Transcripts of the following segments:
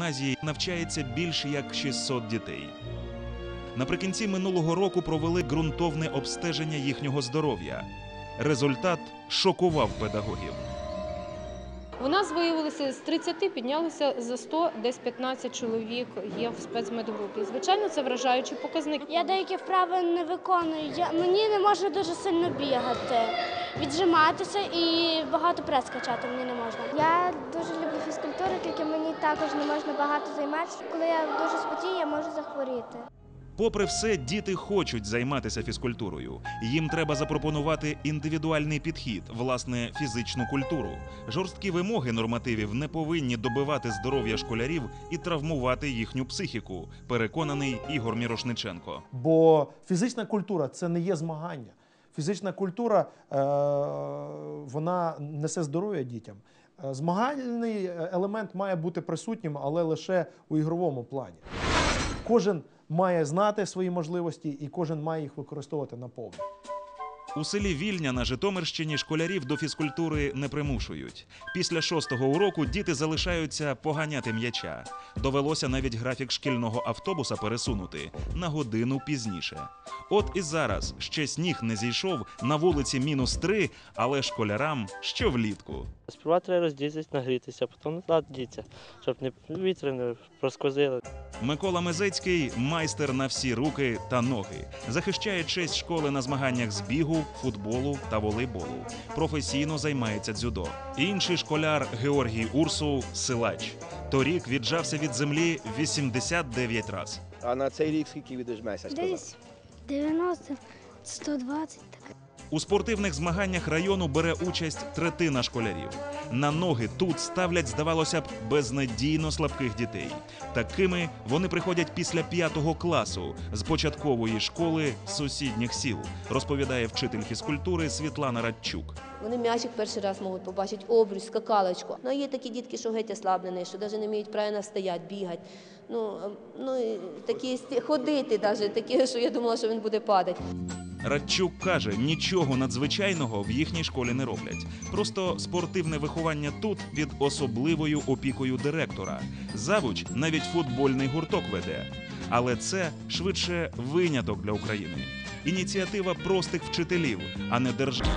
гімназії навчається більше як 600 дітей. Наприкінці минулого року провели ґрунтовне обстеження їхнього здоров'я. Результат шокував педагогів. У нас виявилося з 30 піднялися за 100, десь 15 чоловік є в спецмедгрупі. Звичайно, це вражаючий показник. Я деякі вправи не виконую. Я, мені не можна дуже сильно бігати, віджиматися і багато прес качати мені не можна. Я дуже люблю також не можна багато займатися. Коли я дуже спотію, я можу захворіти. Попри все, діти хочуть займатися фізкультурою. Їм треба запропонувати індивідуальний підхід, власне, фізичну культуру. Жорсткі вимоги нормативів не повинні добивати здоров'я школярів і травмувати їхню психіку. Переконаний Ігор Мірошниченко. Бо фізична культура це не є змагання. Фізична культура е, вона несе здоров'я дітям. Е, Змагальний елемент має бути присутнім, але лише у ігровому плані. Кожен має знати свої можливості і кожен має їх використовувати наповну. У селі Вільня на Житомирщині школярів до фізкультури не примушують. Після шостого уроку діти залишаються поганяти м'яча. Довелося навіть графік шкільного автобуса пересунути на годину пізніше. От і зараз ще сніг не зійшов на вулиці мінус три, але школярам що влітку. Сперва треба роздітися, нагрітися, потім назад діться, щоб не вітри не просквозили. Микола Мезецький майстер на всі руки та ноги. Захищає честь школи на змаганнях з бігу, футболу та волейболу. Професійно займається дзюдо. Інший школяр Георгій Урсу силач. Торік віджався від землі 89 раз. А на цей рік скільки відожмеся? Десь 90, 120 таке. У спортивних змаганнях району бере участь третина школярів. На ноги тут ставлять, здавалося б, безнадійно слабких дітей. Такими вони приходять після п'ятого класу з початкової школи сусідніх сіл, розповідає вчитель фізкультури Світлана Радчук. Вони м'ячик перший раз можуть побачити, обруч, скакалочку. Ну, є такі дітки, що геть ослаблені, що навіть не вміють правильно стояти, бігати. Ну, ем, ну і такі ходити, навіть такі, що я думала, що він буде падати. Радчук каже, нічого надзвичайного в їхній школі не роблять. Просто спортивне виховання тут під особливою опікою директора. Завуч навіть футбольний гурток веде. Але це швидше виняток для України. Ініціатива простих вчителів, а не держав.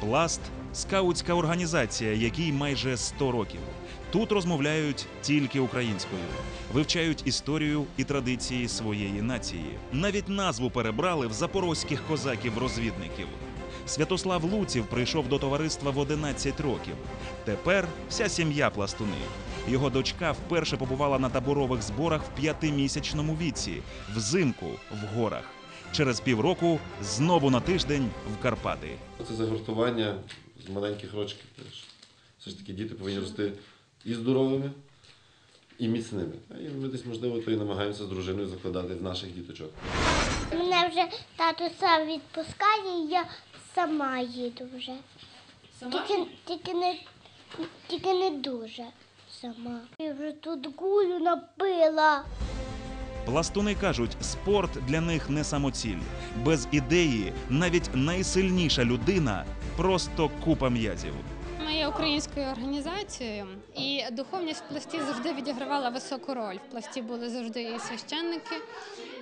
Пласт скаутська організація, якій майже 100 років. Тут розмовляють тільки українською, вивчають історію і традиції своєї нації. Навіть назву перебрали в запорозьких козаків-розвідників. Святослав Луців прийшов до товариства в 11 років. Тепер вся сім'я пластуни. Його дочка вперше побувала на таборових зборах в п'ятимісячному віці, взимку в горах. Через півроку знову на тиждень в Карпати. Це загортування з маленьких рочків. теж. Все ж таки діти повинні рости і здоровими, і міцними. І ми десь, можливо, то і намагаємося з дружиною закладати в наших діточок. Мене вже тато сам відпускає, і я сама їду вже. Тільки, тільки, не, тільки не дуже сама. Я вже тут гулю напила. Пластуни кажуть, спорт для них не самоціль. Без ідеї навіть найсильніша людина просто купа м'язів. Ми є українською організацією, і духовність в пласті завжди відігравала високу роль. В пласті були завжди і священники.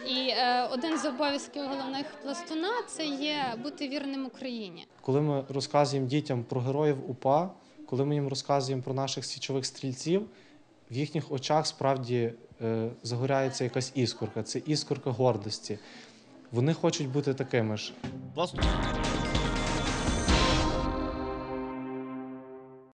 І е, один з обов'язків головних пластуна це є бути вірним Україні. Коли ми розказуємо дітям про героїв УПА, коли ми їм розказуємо про наших січових стрільців, в їхніх очах справді е, загоряється якась іскорка, це іскорка гордості. Вони хочуть бути такими ж.